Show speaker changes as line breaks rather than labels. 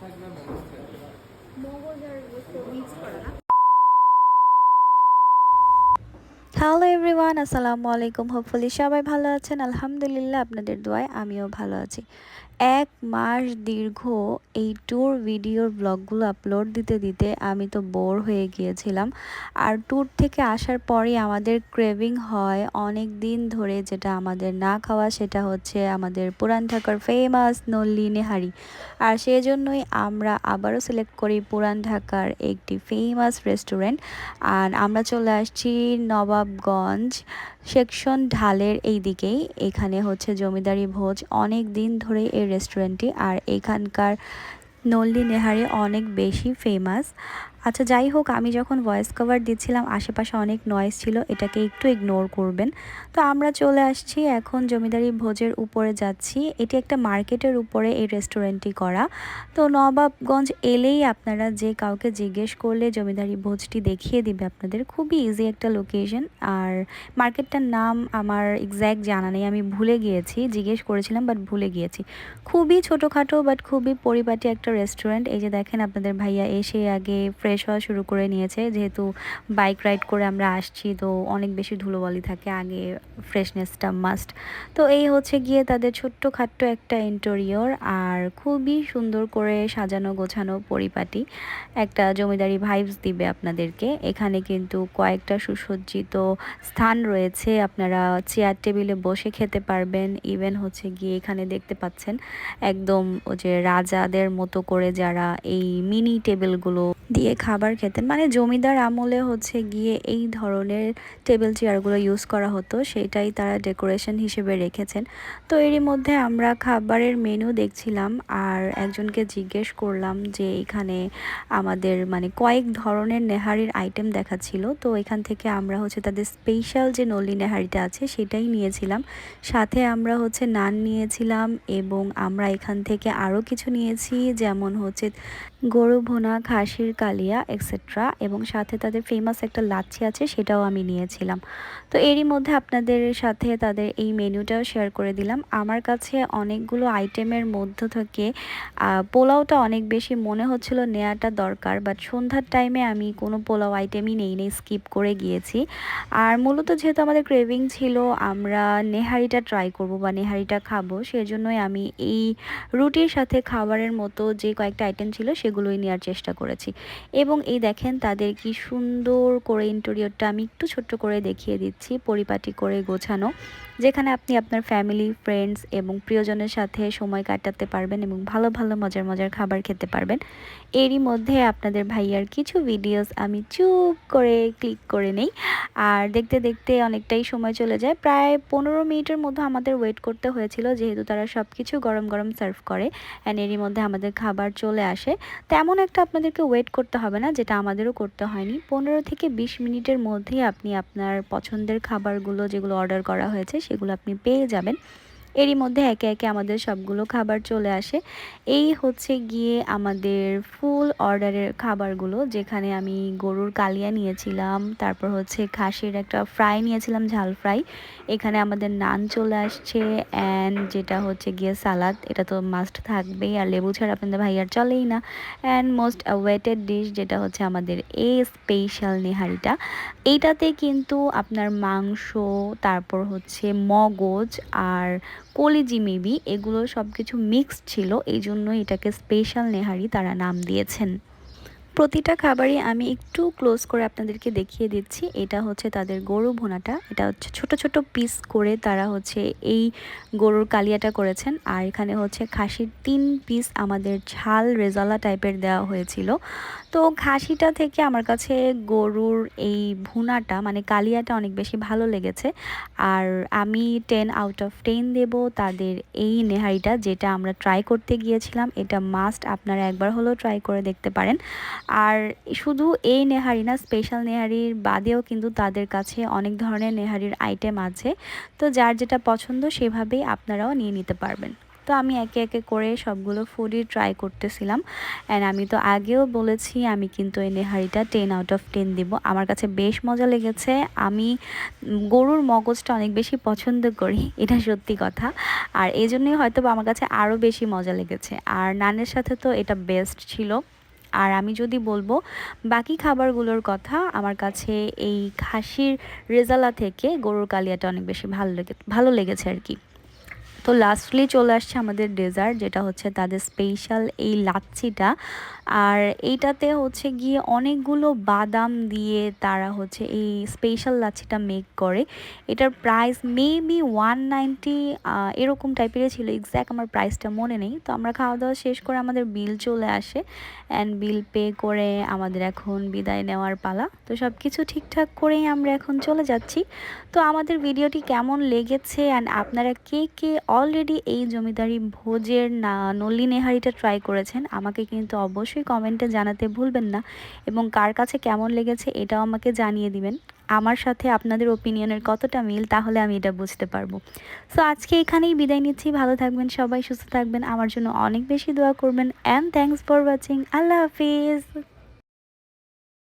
থাকবে মগজ থাকবে
মগজ আর গোস্ত মিক্স করা না
হ্যালো এভরিওয়ান আসসালামু আলাইকুম। হোপফুলি সবাই ভালো আছেন। আলহামদুলিল্লাহ আপনাদের দোয়ায় আমিও ভালো আছি। এক মাস দীর্ঘ এই ট্যুর ভিডিওর ব্লগগুলো আপলোড দিতে দিতে আমি তো বোর হয়ে গিয়েছিলাম। আর ট্যুর থেকে আসার পরেই আমাদের ক্রেভিং হয় অনেক দিন ধরে যেটা আমাদের না খাওয়া, সেটা হচ্ছে আমাদের পুরান ঢাকার ফেমাস নল্লি নেহারি। আর সেই জন্যই আমরা আবারও সিলেক্ট করি পুরান ঢাকার একটি ফেমাস রেস্টুরেন্ট আর আমরা চলে আসছি নবাবগঞ্জ সেকশন ঢালের এই দিকেই। এখানে হচ্ছে জমিদারি ভোজ। অনেক দিন ধরে এই রেস্টুরেন্টটি আর এখানকার নল্লি নেহারি অনেক বেশি ফেমাস আচ্ছা যাই হোক, আমি যখন ভয়েস কভার দিচ্ছিলাম, আশেপাশে অনেক নয়েজ ছিল, এটাকে একটু ইগনোর করবেন। তো আমরা চলে আসছি এখন জমিদারি ভোজের উপরে যাচ্ছি। এটি একটা মার্কেটের উপরে এই রেস্টুরেন্টটি করা। তো নবাবগঞ্জ এলেই আপনারা যে কাউকে জিজ্ঞেস করলে জমিদারি ভোজটি দেখিয়ে দিবে আপনাদের, খুবই ইজি একটা লোকেশন আর মার্কেটটার নাম আমার এক্স্যাক্ট জানা নেই, আমি ভুলে গিয়েছি, জিজ্ঞেস করেছিলাম বাট ভুলে গিয়েছি। খুবই ছোটোখাটো বাট খুবই পরিপাটি একটা রেস্টুরেন্ট এই যে দেখেন, আপনাদের ভাইয়া এসে আগে ফ্রেশ হওয়া শুরু করে নিয়েছে। যেহেতু বাইক রাইড করে আমরা আসছি, তো অনেক বেশি ধুলোবালি থাকে, আগে ফ্রেশনেসটা মাস্ট তো এই হচ্ছে গিয়ে তাদের ছোট্ট খাট্ট একটা ইন্টেরিয়র আর খুবই সুন্দর করে সাজানো গোছানো পরিপাটি। একটা জমিদারি ভাইবস দিবে আপনাদেরকে। এখানে কিন্তু কয়েকটা সুসজ্জিত স্থান রয়েছে, আপনারা চেয়ার টেবিলে বসে খেতে পারবেন। ইভেন হচ্ছে গিয়ে এখানে দেখতে পাচ্ছেন, একদম ও যে রাজাদের মতো করে যারা এই মিনি টেবিলগুলো দিয়ে খাবার খেতেন। মানে জমিদার আমলে হচ্ছে গিয়ে এই ধরনের টেবিল চেয়ারগুলো ইউজ করা হতো, সেটাই তারা ডেকোরেশন হিসেবে রেখেছেন। তো এরই মধ্যে আমরা খাবারের মেনু দেখছিলাম আর একজনকে জিজ্ঞেস করলাম যে এখানে আমাদের মানে কয়েক ধরনের নেহারির আইটেম দেখাচ্ছিল। তো এখান থেকে আমরা হচ্ছে তাদের স্পেশাল যে নলি নেহারিটা আছে, সেটাই নিয়েছিলাম। সাথে আমরা হচ্ছে নান নিয়েছিলাম এবং আমরা এখান থেকে আরও কিছু নিয়েছি, যেমন হচ্ছে গরু ভোনা খাসির কালিয়া এক্সেট্রা এবং সাথে তাদের ফেমাস একটা লাচ্ছি আছে, সেটাও আমি নিয়েছিলাম। তো এরই মধ্যে আপনাদের সাথে তাদের এই মেনুটাও শেয়ার করে দিলাম। আমার কাছে অনেকগুলো আইটেমের মধ্য থেকে পোলাওটা অনেক বেশি মনে হচ্ছিল নেওয়াটা দরকার বাট সন্ধ্যার টাইমে আমি কোনো পোলাও আইটেমই নেই নেই স্কিপ করে গিয়েছি। আর মূলত যেহেতু আমাদের ক্রেভিং ছিল, আমরা নেহারিটা ট্রাই করব বা নেহারিটা খাব, সেজন্যই আমি এই রুটির সাথে খাবারের মতো যে কয়েকটা আইটেম ছিল, সেগুলোই নেওয়ার চেষ্টা করেছি। এবং এই দেখেন তাদের কি সুন্দর করে ইন্টেরিয়রটা আমি একটু ছোট্ট করে দেখিয়ে দিচ্ছি, পরিপাটি করে গোছানো, যেখানে আপনি আপনার ফ্যামিলি ফ্রেন্ডস এবং প্রিয়জনের সাথে সময় কাটাতে পারবেন এবং ভালো ভালো, মজার মজার খাবার খেতে পারবেন। এরই মধ্যে আপনাদের ভাইয়ার কিছু ভিডিওস আমি চুপ করে ক্লিক করে নেই। আর দেখতে দেখতে অনেকটাই সময় চলে যায়। প্রায় পনেরো মিনিটের মধ্যে আমাদের ওয়েট করতে হয়েছিল, যেহেতু তারা সব কিছু গরম গরম সার্ভ করে অ্যান্ড এরই মধ্যে আমাদের খাবার চলে আসে। তেমন একটা আপনাদেরকে ওয়েট করতে হবে না, যেটা আমাদেরও করতে হয়নি। পনেরো থেকে বিশ মিনিটের মধ্যেই আপনি আপনার পছন্দের খাবারগুলো যেগুলো অর্ডার করা হয়েছে, সেগুলো আপনি পেয়ে যাবেন। এরই মধ্যে একে একে আমাদের সবগুলো খাবার চলে আসে। এই হচ্ছে গিয়ে আমাদের ফুল অর্ডারের খাবারগুলো, যেখানে আমি গরুর কালিয়া নিয়েছিলাম, তারপর হচ্ছে খাসির একটা ফ্রাই নিয়েছিলাম, ঝাল ফ্রাই এখানে আমাদের নান চলে আসছে অ্যান্ড যেটা হচ্ছে গিয়ে সালাদ, এটা তো মাস্ট থাকবেই, আর লেবু ছাড়া আপনাদের ভাইয়ার চলেই না। অ্যান্ড মোস্ট ওয়েটেড ডিশ যেটা হচ্ছে আমাদের এই স্পেশাল নেহারিটা। এইটাতে কিন্তু আপনার মাংস, তারপর হচ্ছে মগজ, আর কলিজি মেবি, এগুলো সব কিছু মিক্সড ছিল এই জন্য এটাকে স্পেশাল নেহারি তারা নাম দিয়েছেন। প্রতিটা খাবারই আমি একটু ক্লোজ করে আপনাদেরকে দেখিয়ে দিচ্ছি। এটা হচ্ছে তাদের গরু ভুনাটা। এটা হচ্ছে ছোট ছোট পিস করে তারা হচ্ছে এই গরুর কালিয়াটা করেছেন। আর এখানে হচ্ছে খাসির তিন পিস আমাদের ঝাল রেজালা টাইপের দেওয়া হয়েছিল। তো খাসিটা থেকে আমার কাছে গরুর এই ভুনাটা মানে কালিয়াটা অনেক বেশি ভালো লেগেছে। আর আমি টেন আউট অফ টেন দেব তাদের এই নেহারিটা, যেটা আমরা ট্রাই করতে গিয়েছিলাম। এটা মাস্ট আপনারা একবার হলেও ট্রাই করে দেখতে পারেন। আর শুধু এই নেহারি না স্পেশাল নেহারির বাদেও কিন্তু তাদের কাছে অনেক ধরনের নেহারির আইটেম আছে। তো যার যেটা পছন্দ সেভাবেই আপনারাও নিয়ে নিতে পারবেন। তো আমি একে একে করে সবগুলো ফুডই ট্রাই করতেছিলাম। অ্যান্ড আমি তো আগেও বলেছি, আমি কিন্তু এই নেহারিটা টেন আউট অফ টেন দিব। আমার কাছে বেশ মজা লেগেছে। আমি গরুর মগজটা অনেক বেশি পছন্দ করি, এটা সত্যি কথা। আর এই জন্যই হয়তো আমার কাছে আরও বেশি মজা লেগেছে। আর নানের সাথে তো এটা বেস্ট ছিল। আর আমি যদি বলব, বাকি খাবারগুলোর কথা আমার কাছে এই খাসির রেজালা থেকে গরুর কালিয়াটা অনেক বেশি ভালো লেগে, ভালো লেগেছে আর কি। তো লাস্টলি চলে আসছে আমাদের ডেজার্ট যেটা হচ্ছে তাদের স্পেশাল এই লাচ্ছিটা। আর এইটাতে হচ্ছে গিয়ে অনেকগুলো বাদাম দিয়ে তারা হচ্ছে এই স্পেশাল লাচ্ছিটা মেক করে। এটার প্রাইস মেবি ওয়ান নাইনটি এরকম টাইপেরই ছিল এক্স্যাক্ট আমার প্রাইসটা মনে নেই। তো আমরা খাওয়া দাওয়া শেষ করে আমাদের বিল চলে আসে। অ্যান্ড বিল পে করে আমাদের এখন বিদায় নেওয়ার পালা। তো সব কিছু ঠিকঠাক করেই আমরা এখন চলে যাচ্ছি। তো আমাদের ভিডিওটি কেমন লেগেছে? অ্যান্ড আপনারা কে কে অলরেডি এই জমিদারি ভোজের না নল্লি নেহারিটা ট্রাই করেছেন। আমাকে কিন্তু অবশ্যই কমেন্টে জানাতে ভুলবেন না। এবং কার কাছে কেমন লেগেছে এটাও আমাকে জানিয়ে দিবেন। আমার সাথে আপনাদের ওপিনিয়নের কতটা মিল, তাহলে আমি এটা বুঝতে পারব। সো আজকে এখানেই বিদায় নিচ্ছি। ভালো থাকবেন সবাই, সুস্থ থাকবেন। আমার জন্য অনেক বেশি দোয়া করবেন। অ্যান্ড থ্যাংকস ফর ওয়াচিং আল্লাহ হাফিজ।